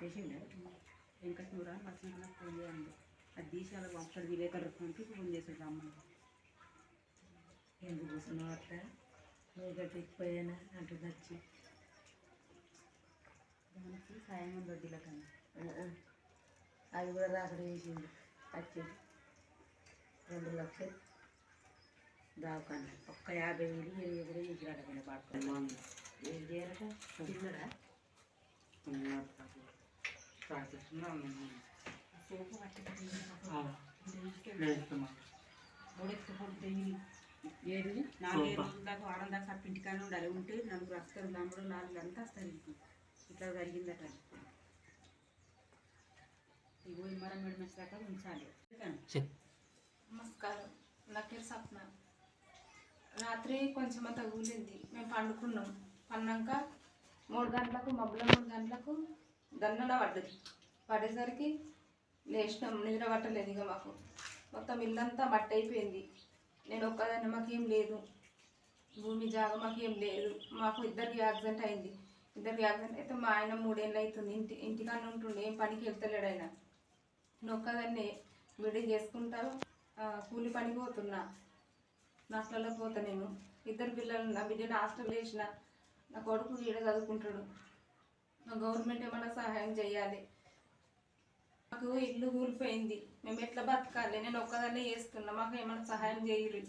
చేసిండే. వెంకటనూర లక్ష్మణ ఫోన్ చేయండి. అది దేశాలకు పంపుతాడు విలేకరు పంపి ఫోన్ చేశాడు రమ్మని. ఎందుకు కూర్చున్నావు అట్లా నువ్వు గట్టిపోయానా అంటూ వచ్చి. దానికి సాయం ఉంది వడ్డీలకన్నా అది కూడా రాకడ చేసింది వచ్చేది రెండు లక్షలు. దావకాన్ని ఒక్క యాభై వేలు ఇరవై కూడా చేసిరాట కింద పడుతుంది ఏం చేయాలట? తిన్నాడా? పట్టుకుంటే ఏది? నాలుగైదు రోజుల దాకా వారం దాకా సప్ప ఇంటికానే ఉండాలి. ఉంటే నలుగురు వస్తారు నలుగురు నాలుగు అంతా వస్తారు ఇంటికి ఇట్లా జరిగిందట ఇగో ఈ మరం మేడం వచ్చాక ఉంచాలి. నమస్కారం. నా పేరు సప్న. రాత్రి కొంచెం అంత ఊలింది మేము పండుకున్నాం. పన్నాక మూడు గంటలకు మబ్బుల మూడు గంటలకు దన్నన పడ్డది. పడేసరికి లేచినాం నిద్ర పట్టలేదు ఇక మాకు. మొత్తం ఇల్లంతా మట్టి అయిపోయింది నేను ఒక్కదాన్ని మాకేం లేదు. భూమి జాగ మాకేం లేదు. మాకు ఇద్దరికి యాక్సిడెంట్ అయింది. ఇద్దరికి యాక్సిడెంట్ అయితే మా ఆయన మూడేళ్ళు అవుతుంది. ఇంటి ఇంటికానే ఉంటుండే ఏం పనికి వెళ్తలేడు ఆయన. నేను ఒక్కదాన్ని విడి చేసుకుంటా కూలి పని పోతున్నా. నాట్లలో పోతా నేను. ఇద్దరు పిల్లలు నా బిడ్డను హాస్టల్ వేసిన నా కొడుకు ఈడ చదువుకుంటాడు గవర్నమెంట్ ఏమైనా సహాయం చేయాలి. మాకు ఇల్లు కూలిపోయింది మేము ఎట్లా బతకాలి? నేను ఒక్కదాన్ని చేస్తున్నా. మాకు ఏమైనా సహాయం చేయరు.